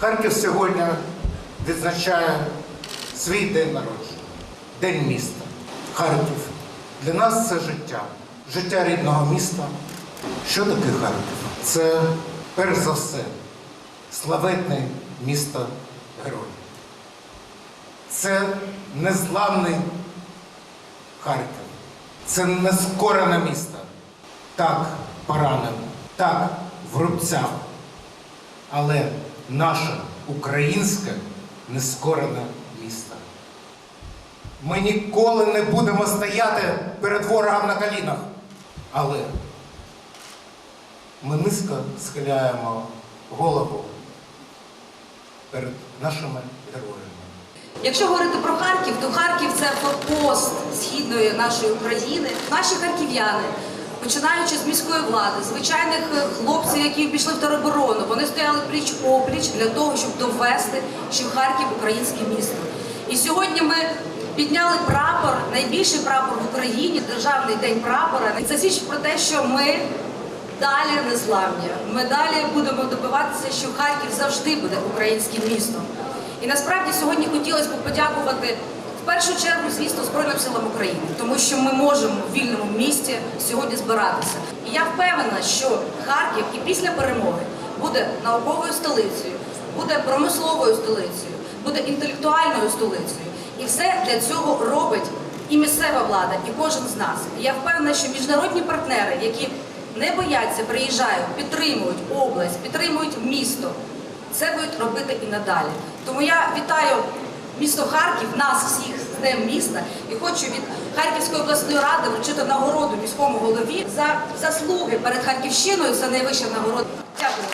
Харків сьогодні відзначає свій день народження, День міста. Харків. Для нас це життя, життя рідного міста. Що таке Харків? Це перш за все славетне місто герой. Це незламний Харків. Це нескорене місто. Так, поранене, так, в. Але наше українське нескорене місто. Ми ніколи не будемо стояти перед ворогом на колінах. Але ми низько схиляємо голову перед нашими героями. Якщо говорити про Харків, то Харків це форпост східної нашої України. Наші харків'яни, починаючи з міської влади, звичайних е, хлопців, які пішли в тероборону, вони стояли пліч опліч для того, щоб довести, що Харків українське місто. І сьогодні ми підняли прапор, найбільший прапор в Україні, державний день прапора. Це свідчить про те, що ми далі незламні. Ми далі будемо добиватися, що Харків завжди буде українським містом. І насправді сьогодні хотілося б подякувати в першу чергу, звісно, Збройним силам України, тому що ми можемо в вільному місті сьогодні збиратися. І я впевнена, що Харків і після перемоги буде науковою столицею, буде промисловою столицею, буде інтелектуальною столицею. І все для цього робить і місцева влада, і кожен з нас. І я впевнена, що міжнародні партнери, які не бояться, приїжджають, підтримують область, підтримують місто. Це будуть робити і надалі. Тому я вітаю місто Харків, нас всіх з Днем міста, і хочу від Харківської обласної ради вручити нагороду міському голові за заслуги перед Харківщиною. за найвища нагорода. Дякую.